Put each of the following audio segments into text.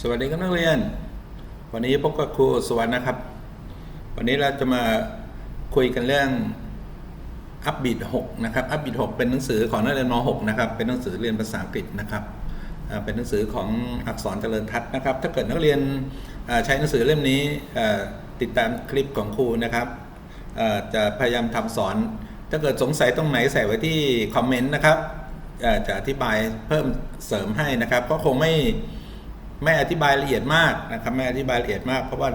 สวัสดีครับนักเรียน วันนี้พบกับครูสวรรค์นะครับ วันนี้เราจะมาคุยกันเรื่องอัพบีด6นะครับอัพบีด6เป็นหนังสือของนักเรียนม6นะครับ เป็นหนังสือเรียนภาษาอังกฤษนะครับเป็นหนังสือของอักษรเจริญทัศน์นะครับ ถ้าเกิดนักเรียนใช้หนังสือเล่มนี้ติดตามคลิปของครูนะครับจะพยายามทำสอน ถ้าเกิดสงสัยตรงไหนใส่ไว้ที่คอมเมนต์นะครับจะอธิบายเพิ่มเสริมให้นะครับก็คงไม่ ไม่อธิบายละเอียดมากนะครับไม่อธิบายละเอียดมาก เพราะว่า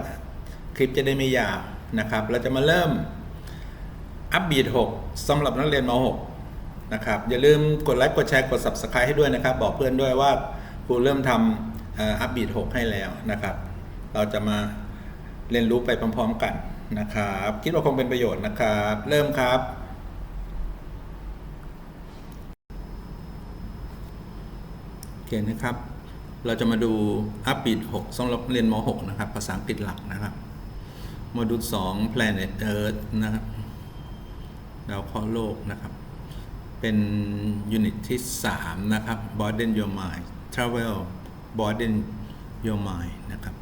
คลิปจะได้ไม่ยาวนะครับ เราจะมาเริ่มอัปบีด6สำหรับนักเรียนม6นะครับอย่าลืมกดไลค์กดแชร์กด Subscribe ให้ด้วยนะครับ บอกเพื่อนด้วยว่าครูเริ่มทำอัปบีด6ให้แล้วนะครับ เราจะมาเรียนรู้ไปพร้อมๆกันนะครับ คิดว่าคงเป็นประโยชน์นะครับ เริ่มครับโอเคนะครับ เราจะมาดูอัปบีด6สำหรับเรียนม .6 นะครับ ภาษาอังกฤษหลักนะครับโมดูล2 Planet Earth นะครับดาวเคราะห์โลกนะครับ เป็นยูนิตที่ 3 นะครับ Broaden Your Mind Travel Broaden Your Mind นะครับ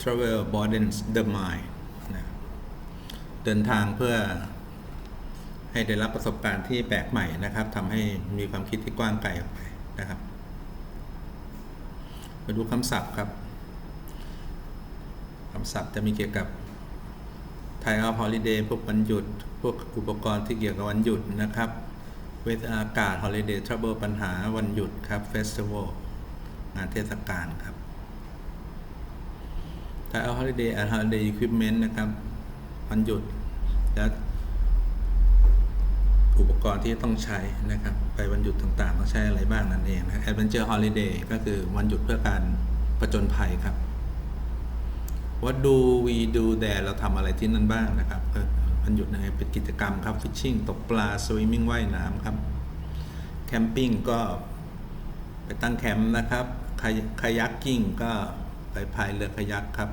Travel Broadens the Mind นะครับ เดินทางเพื่อให้ได้รับประสบการณ์ที่แปลกใหม่นะครับทำให้มีความคิดที่กว้างไกลออกไปนะครับมาดูคำศัพท์ครับคำศัพท์จะมีเกี่ยวกับ Time of Holiday พวกวันหยุด พวกอุปกรณ์ที่เกี่ยวกับวันหยุดนะครับ เวทอากาศ Holiday Trouble ปัญหาวันหยุดครับ Festival งานเทศกาลครับ Time of Holiday and Holiday Equipment นะครับวันหยุด และอุปกรณ์ที่ต้องใช้นะครับ ไปวันหยุดต่างๆ ต้องใช้อะไรบ้างนั่นเองนะ Adventure Holiday ก็คือวันหยุดเพื่อการประจนภัยครับ What do we do there เราทำอะไรที่นั่นบ้างนะครับก็วันหยุดนะครับเป็นกิจกรรมครับ Fishing ตกปลา Swimming ว่ายน้ำครับ Camping ก็ไปตั้งแคมป์นะครับคายักกิ้งก็ไปพายเรือคายักครับ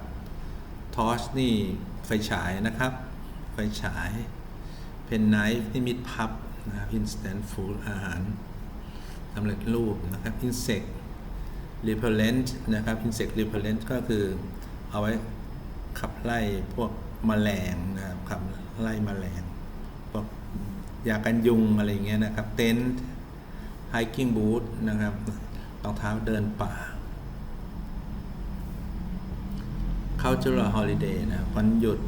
ทอชนี่ไฟฉายนะครับ ไฟฉาย เพนไนฟ์นี่มิดพับนะครับอินสแตนฟูดอาหารสำเร็จรูปนะครับอินเสกรีเพลเลนต์นะครับอินเสกรีเพลเลนต์ก็คือเอาไว้ขับไล่พวกแมลงนะครับขับไล่แมลงพวกยากันยุงอะไรเงี้ยนะครับ เต็นท์ไฮกิ้งบูทนะครับรองเท้าเดินป่า cultural holiday นะวันหยุด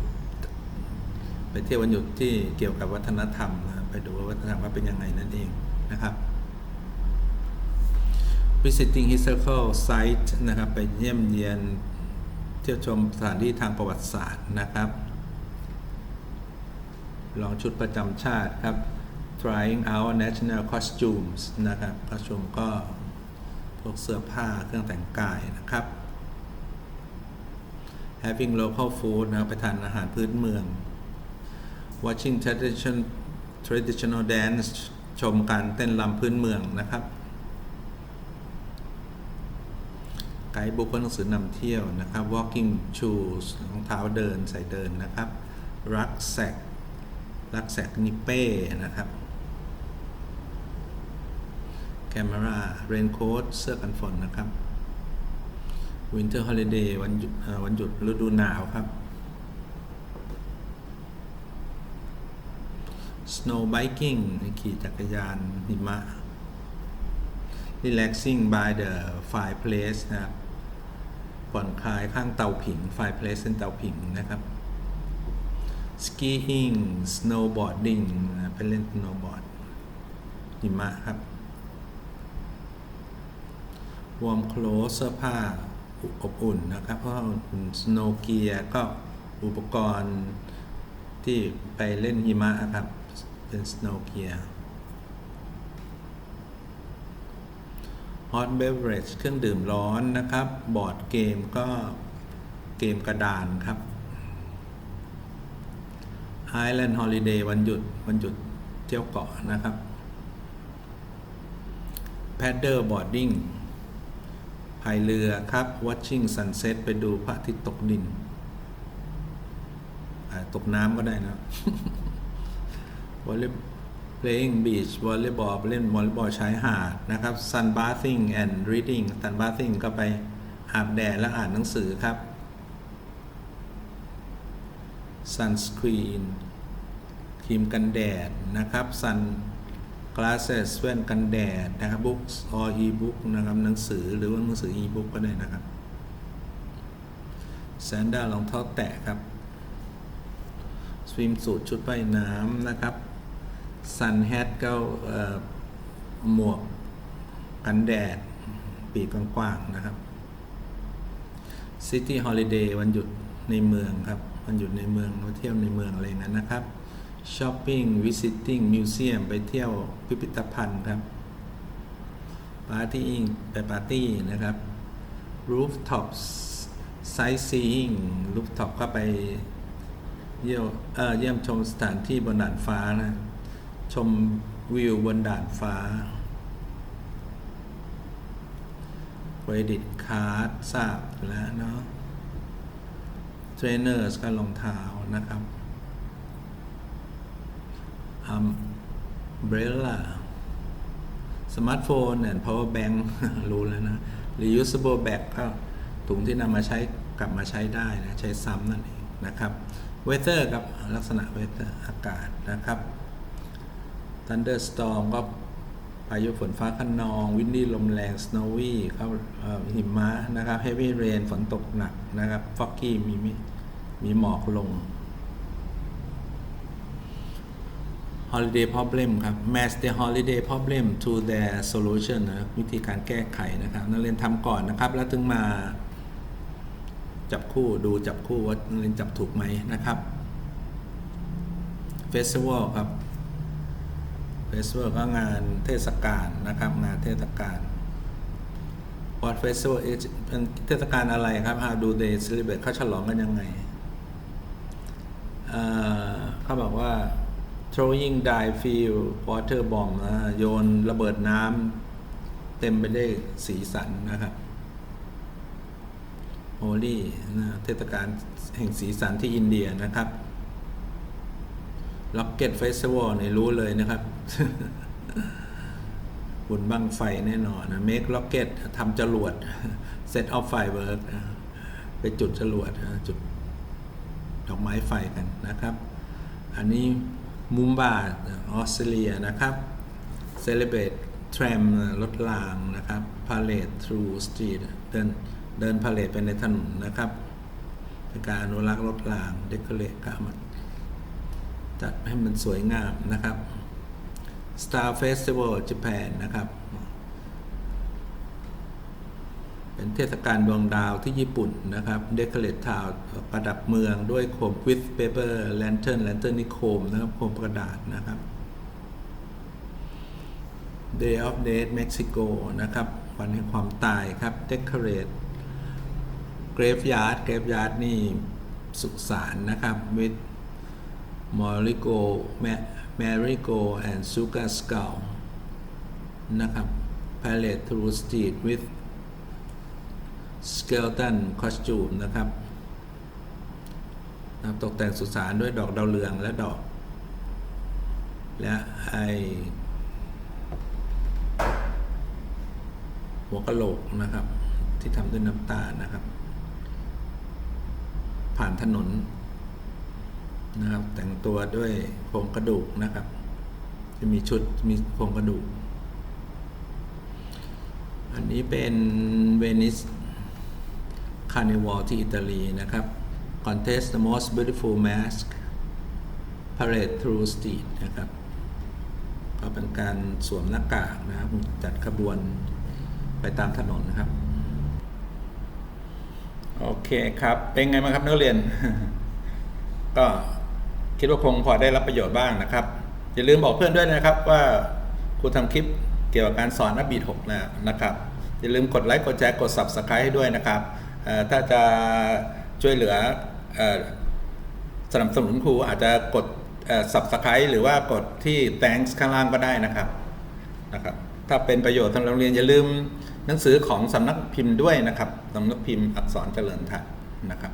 ไปเที่ยววันหยุดที่เกี่ยวกับวัฒนธรรมนะไปดูว่าวัฒนธรรมว่าเป็นยังไงนั่นเองนะครับ visiting historical site นะครับ ไปเยี่ยมเยียนเที่ยวชมสถานที่ทางประวัติศาสตร์นะครับ ลองชุดประจำชาติครับ trying out national costumes นะครับ costume ก็พวกเสื้อผ้าเครื่องแต่งกายนะครับ having local food นะครับไปทานอาหารพื้นเมือง watching tradition traditional dance ชมการเต้นรำพื้นเมืองนะครับ ไกด์บุ๊กก็หนังสือนำเที่ยวนะครับ walking shoes รองเท้าเดินใส่เดินนะครับ รักแสกรักแสกนิเป้นะครับ camera raincoat เสื้อกันฝนนะครับ Winter Holiday วันหยุดเอ่อวันหยุดฤดูหนาวครับ Snow Biking ขี่จักรยานหิมะ Relaxing by the fireplace นะครับผ่อนคลายข้างเตาผิง fireplace เป็นเตาผิงนะครับ Skiing Snowboarding นะไปเล่น snowboard หิมะครับ Warm clothes เสื้อผ้าอบอุ่นนะครับ เพราะว่าอุ่น snow gear ก็อุปกรณ์ที่ไปเล่นหิมะครับ เป็น snow gear hot beverage เครื่องดื่มร้อนนะครับ บอร์ดเกมก็เกมกระดานครับ Island Holiday วันหยุด วันหยุดเที่ยวเกาะนะครับ Paddle boarding พายเรือครับ watching sunset ไปดูพระอาทิตย์ตกดิน ตกน้ำก็ได้นะ วอลเลย์ playing beach วอลเลย์บอลเล่นวอลเลย์บอลชายหาดนะครับ sun bathing and reading sun bathing ก็ไปอาบแดดและอ่านหนังสือครับ sunscreen ครีมกันแดดนะครับ sun glasses แว่นกันแดดนะครับ books or e-book นะครับหนังสือหรือว่าหนังสือ e-book ก็ได้นะครับ sandal รองเท้าแตะครับ swim suit ชุดว่ายน้ำนะครับ sun hat ก็หมวกกันแดด ปีกกว้างๆนะครับ city holiday วันหยุดในเมืองครับ วันหยุดในเมืองมาเที่ยวในเมืองอะไรอย่างนั้นนะครับ shopping visiting museum ไปเที่ยวพิพิธภัณฑ์ครับ partying ไปปาร์ตี้นะครับ rooftop sightseeing rooftop ก็ไปเยี่ยมเยี่ยมชมสถานที่บนดานฟ้านะ ชมวิวบนด่านฟ้าเครดิตคาร์ดทราบแล้วเนาะเทรนเนอร์ก็รองเท้านะครับอัมเบรล่าสมาร์ทโฟนเนี่ย power bank รู้แล้วนะ reusable bag ก็ถุงที่นำมาใช้กลับมาใช้ได้นะ ใช้ซ้ำนั่นเองนะครับ weather กับลักษณะ weather อากาศนะครับ thunderstorm ก็พายุฝนฟ้าคะนอง วินดี้ลมแรง snowy เขาหิมะนะครับ heavy rain ฝนตกหนักนะครับ foggy มีมีมีหมอกลง holiday problem ครับ match the holiday problem to their solution นะวิธีการแก้ไขนะครับ นักเรียนทำก่อนนะครับ แล้วถึงมา จับคู่ดูจับคู่ว่านักเรียนจับถูกไหมนะครับ festival ครับ festival ก็งานเทศกาลนะครับ งานเทศกาล what festival is เป็นเทศกาลอะไรครับ how do they celebrate เขาฉลองกันยังไงเขาบอกว่า throwing die field water bomb นะโยนระเบิดน้ำเต็มไปได้วยสีสันนะครับโฮลี่นะเทศกาลแห่งสีสันที่อินเดียนะครับ Rocket Festival เนี่รู้เลยนะครับ บุญบังไฟแน่นอนนะ Make Rocket ทำจรวด Set off firework นะไปจุดจรวดนะจุดดอกไม้ไฟกันนะครับ อันนี้มุมบาออสเตรเลียนะครับ Celebrate Tram รถรางนะครับ Parade through street เดินเดินพาเลทไปในถนนนะครับเป็นการอนุรักษ์รถราง Decorate ก็เอามาจัดให้มันสวยงามนะครับ Star Festival Japan นะครับ เป็นเทศกาลดวงดาวที่ญี่ปุ่นนะครับ Decorate Town ประดับเมืองด้วยโคม with paper lantern lantern นี่โคมนะครับ โคมกระดาษนะครับ Day of Death Mexico นะครับ วันแห่งความตายครับ Decorate Graveyard Graveyard นี่สุสานนะครับ with Morigo Marigo and Sugar Skull นะครับ Palette through Street with skeleton costume นะครับนะครับตกแต่งสุสานด้วยดอกดาวเรืองและดอก และไอหัวกะโหลกนะครับ ที่ทำด้วยน้ำตาลนะครับ ผ่านถนน นะครับ แต่งตัวด้วยโครงกระดูกนะครับ จะมีชุดมีโครงกระดูก อันนี้เป็นเวนิสคาร์นิวัลที่อิตาลีนะครับ Contest the most beautiful mask parade through street นะครับก็เป็นการสวมหน้ากากนะครับ จัดขบวนไปตามถนนนะครับ โอเคครับ เป็นไงบ้างครับนักเรียน ก็ คิดว่าคงพอได้รับประโยชน์บ้างนะครับ อย่าลืมบอกเพื่อนด้วยนะครับว่าครูทำคลิปเกี่ยวกับการสอนอัพบีท6แล้วนะครับ อย่าลืมกดไลค์กดแชร์กด Subscribe ให้ด้วยนะครับ ถ้าจะช่วยเหลืออสนับสนุนครูอาจจะกด Subscribe หรือว่ากดที่ thanks ข้างล่างก็ได้นะครับนะครับถ้าเป็นประโยชน์สำหรับโรงเรียนอย่าลืมหนังสือของสำนักพิมพ์ด้วยนะครับสำนักพิมพ์อักษรเจริญทัศนะครับ